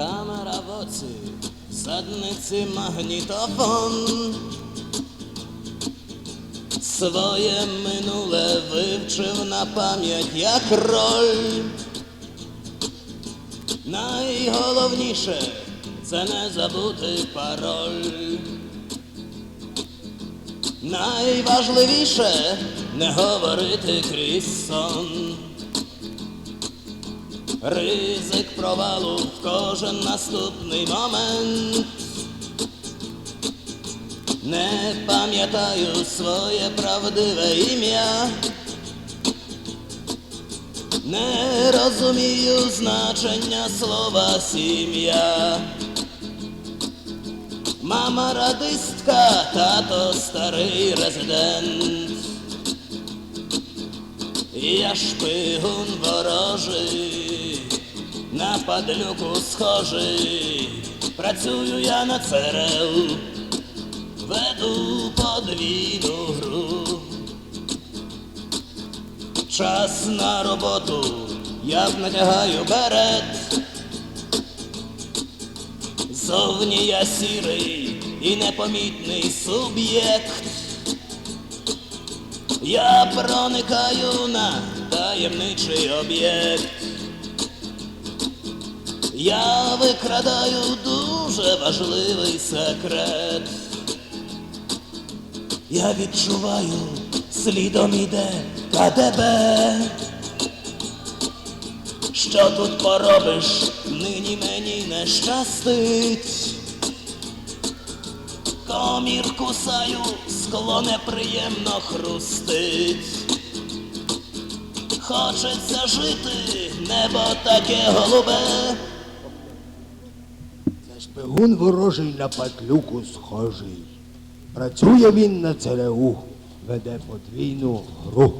руці задниці магнітофон. Своє минуле вивчив на пам'ять як роль. Найголовніше це не забути пароль. Найважливіше не говорити крізь сон. Ризик провалу в кожен наступний момент. Не пам'ятаю своє правдиве ім'я. Не розумію значення слова сім'я. Мама радистка, тато старий резидент. Я шпигун ворожий, падлюку схожий, працюю я на ЦРЛ, веду подвійну гру. Час на роботу, я натягаю берет. Зовні я сірий і непомітний суб'єкт. Я проникаю на таємничий об'єкт. Я викрадаю дуже важливий секрет. Я відчуваю, слідом іде КДБ. Що тут поробиш, нині мені не щастить. Комір кусаю, скло неприємно хрустить. Хочеться жити, небо таке голубе. Шпигун ворожий на патлюку схожий. Працює він на ЦРУ, веде подвійну гру.